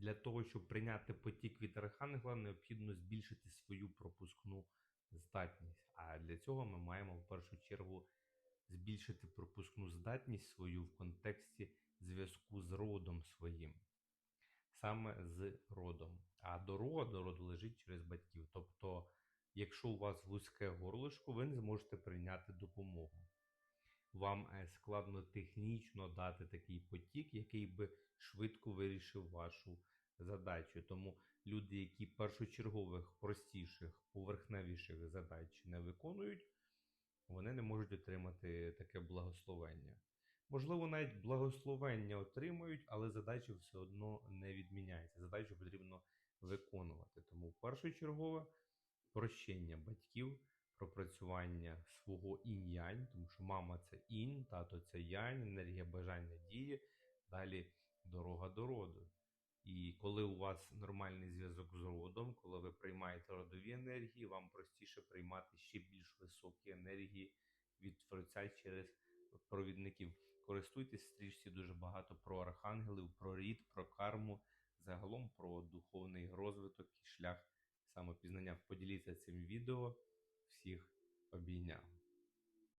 Для того, щоб прийняти потік від архангела, необхідно збільшити свою пропускну здатність. А для цього ми маємо в першу чергу збільшити пропускну здатність свою в контексті зв'язку з родом своїм. Саме з родом. А дорога до роду лежить через батьків. Тобто, якщо у вас вузьке горлишко, ви не зможете прийняти допомогу. Вам е, складно технічно дати такий потік, який би швидко вирішив вашу задачу. Тому люди, які першочергових, простіших, поверхневіших задач не виконують, вони не можуть отримати таке благословення. Можливо, навіть благословення отримують, але задача все одно не відміняється. Задачу потрібно виконувати. Тому першочергове прощення батьків, пропрацювання свого інь-янь, тому що мама це інь, тато це янь, енергія бажання діє, далі дорога до роду. І коли у вас нормальний зв'язок з родом, коли ви приймаєте родові енергії, вам простіше приймати ще більш високі енергії від творця через провідників. Користуйтесь стрічці дуже багато про архангелів, про рід, про карму, загалом про духовний розвиток і шлях самопізнання. Поділіться цим відео. Всіх обійняв.